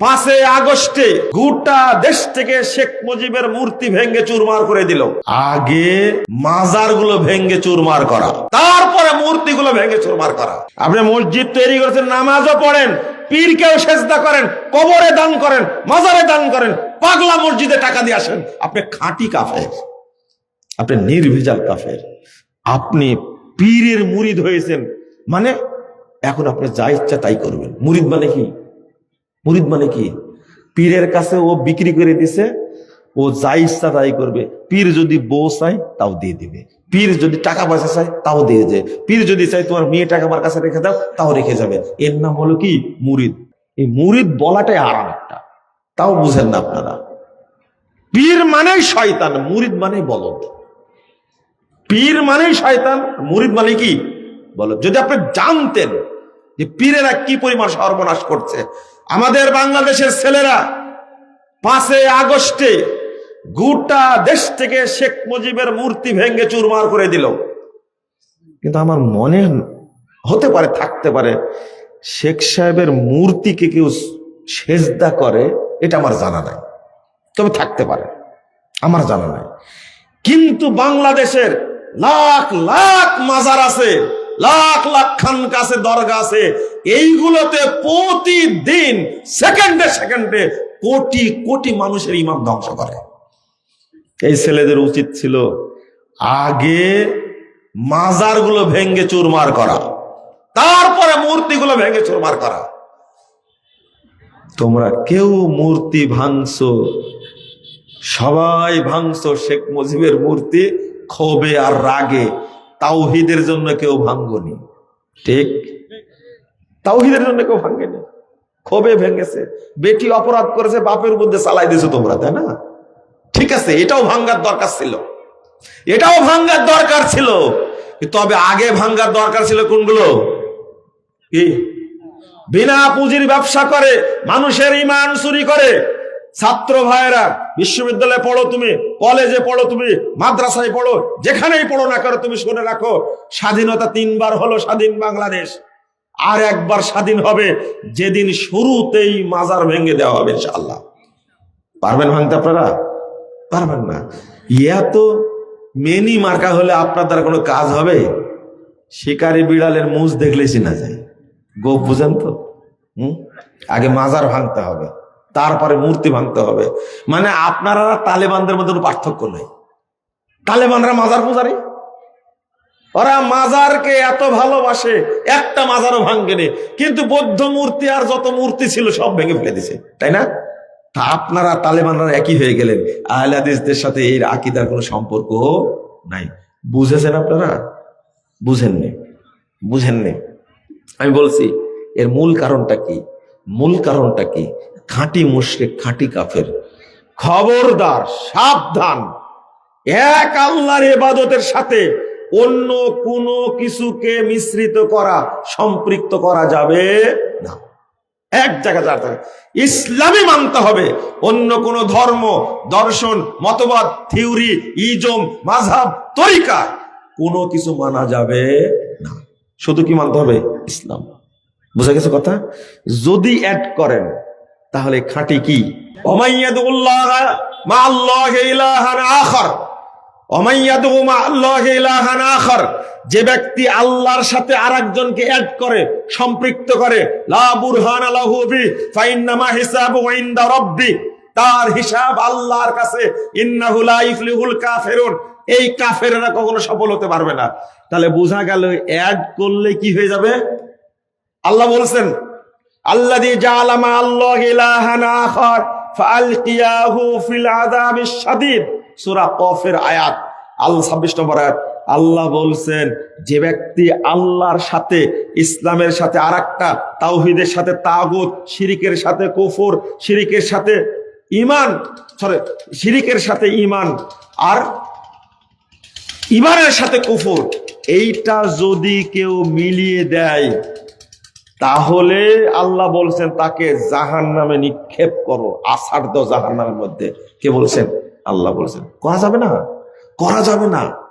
পাঁচে আগস্টে গোটা দেশ থেকে শেখ মুজিবের মূর্তি ভেঙ্গে চুরমার করে দিল। আগে মাজারগুলো ভেঙ্গে চুরমার করা, তারপরে মূর্তিগুলো ভেঙ্গে চুরমার করা। আপনি মসজিদ তৈরি করেছেন, নামাজও পড়েন, পীরকেও সেজদা করেন, কবরে দান করেন, মাজারে দান করেন, পাগলা মসজিদে টাকা দিয়ে আসেন। আপনি খাঁটি কাফের, আপনি নির্ভেজাল কাফের। আপনি পীরের মুরিদ হয়েছেন মানে এখন আপনি যা ইচ্ছা তাই করবেন। মুরিদ মানে কি? মুরিদ মানে কি? পীরের কাছে ও বিক্রি করে দিছে, ও যা ইচ্ছা তাই করবে। পীর যদি বউ চায়, তাও দিয়ে দিবে। পীর যদি টাকা পয়সা চায়, তাও দিয়ে যায় পীর যদি চাই তোমার মেয়ে টাকা আমার কাছে রেখে দাও, তাও রেখে যাবে। এর নাম হলো কি? মুরিদ। এই মুরিদ বলাটাই আরাম একটা। তাও বুঝেন না আপনারা। পীর মানেই শয়তান, মুরিদ মানেই বলদ। পীর মানেই শয়তান, মুরিদ মানে কি? বলো যদি আপনি জানতেন যে পীরেরা কি পরিমাণ সর্বনাশ করছে আমাদের বাংলাদেশের ছেলেরা পাঁচে আগস্টে গোটা দেশ থেকে শেখ মুজিবের মূর্তি ভেঙ্গে চুরমার করে দিল। কিন্তু আমার মনে হতে পারে, থাকতে পারে, শেখ সাহেবের মূর্তিকে কেউ সেজদা করে, এটা আমার জানা নাই। তবে থাকতে পারে, আমার জানা নাই। কিন্তু বাংলাদেশের লাখ লাখ মাজার আছে। লাখ লাখ খান কাছে, দরগা আছে। এইগুলোতে প্রতিদিন সেকেন্ডে সেকেন্ডে কোটি কোটি মানুষের ইমাম ধ্বংস করে। এই ছেলেদের উচিত ছিল আগে মাজারগুলো ভেঙ্গে চুরমার করা, তারপরে মূর্তিগুলো ভেঙ্গে চুরমার করা। তোমরা কেউ মূর্তি ভাঙছো, সবাই ভাঙছো শেখ মুজিবের মূর্তি ক্ষোভে আর রাগে। তাওহিদের জন্য কেউ ভাঙ্গনি। ঠিক। তাওহিদের জন্য কেউ ভাঙ্গেনি। ক্ষোভে ভেঙেছে বেটি অপরাধ করেছে বাপের মধ্যে চালাই দিয়েছ তোমরা তাই না? ঠিক আছে এটাও ভাঙ্গার দরকার ছিল। এটাও ভাঙ্গার দরকার ছিল। তবে আগে ভাঙ্গার দরকার ছিল কোনগুলো? কি? বিনা পুঁজির ব্যবসা করে মানুষের ইমান চুরি করে ছাত্র ভাইয়েরা, বিশ্ববিদ্যালয়ে পড়ো তুমি, কলেজে পড়ো তুমি, মাদ্রাসায় পড়ো, যেখানেই পড়ো না করো তুমি শুনে রাখো, স্বাধীনতা তিনবার হলো স্বাধীন বাংলাদেশ। আর একবার স্বাধীন হবে যেদিন শুরুতেই মাজার ভেঙে দেওয়া হবে ইনশাআল্লাহ। পারবেন ভাঙতে আপনারা? পারবেন না। ইয়া তো মেনি মার্কা হলে আপনার দ্বারা কোনো কাজ হবে? শিকারি বিড়ালের মুজ দেখলে চিনা যায়। গোপ বুঝেন তো? হুম? আগে মাজার ভাঙতে হবে। তারপরে মূর্তি ভাঙতে হবে। মানে আপনারা তালেবানদের মধ্যে কোনো পার্থক্য নেই। তালেবানরা মাজার পূজারি। ওরা মাজারকে এত ভালোবাসে, একটা মাজারও ভাঙ্গেনি কিন্তু বৌদ্ধ মূর্তি আর যত মূর্তি ছিল সব ভেঙে ফেলে দিছে তাই না? তা আপনারা তালেবানরা একই হয়ে গেলেন। আহলাদিসদের সাথে এই আকিদার কোনো সম্পর্ক নাই। বুঝেছেন আপনারা? বুঝেননি। বুঝেননি। আমি বলছি, এর মূল কারণটা কি? মূল কারণটা কি? খাঁটি মুশরিক, খাঁটি কাফের। খবরদার, সাবধান। এক আল্লাহর ইবাদতের সাথে অন্য কোনো কিছুকে মিশ্রিত করা, সম্পৃক্ত করা যাবে না। এক জায়গা থাকে। ইসলামই মানতে হবে। অন্য কোন ধর্ম, দর্শন, মতবাদ, থিওরি, ইজম মাঝাব তরিকা কোনো কিছু মানা যাবে না। শুধু কি মানতে হবে? ইসলাম। বুঝা গেছে কথা? যদি অ্যাড করেন তাহলে খাঁটি কি? যে ব্যক্তি আল্লাহর সাথে আর একজনকে অ্যাড করে, সম্পৃক্ত করে তার হিসাব আল্লাহর কাছে এই কাফেরা কখনো সফল হতে পারবে না। তাহলে বোঝা গেল অ্যাড করলে কি হয়ে যাবে? আল্লাহ বলছেন আল্লাযী জাআলা মা আল্লাহ ইলাহান আখার, ফাআলকিয়াহু ফিল আযাবিশ শাদীদ। সূরা কফের আয়াত আল্লাহ 26 নম্বর আয়াত। আল্লাহ বলছেন, যে ব্যক্তি আল্লাহর সাথে, ইসলামের সাথে আরেকটা, তাওহীদের সাথে তাগুত, শিরিকের সাথে কুফর, শিরিকের সাথে ইমান সরি, শিরিকের সাথে ইমান আর ইমানের সাথে কুফর, এইটা যদি কেউ মিলিয়ে দেয় তাহলে আল্লাহ বলছেন, তাকে জাহান নামে নিক্ষেপ করো আসার দাও জাহান নামের মধ্যে। কে বলছেন? আল্লাহ বলছেন। করা যাবে না। করা যাবে না।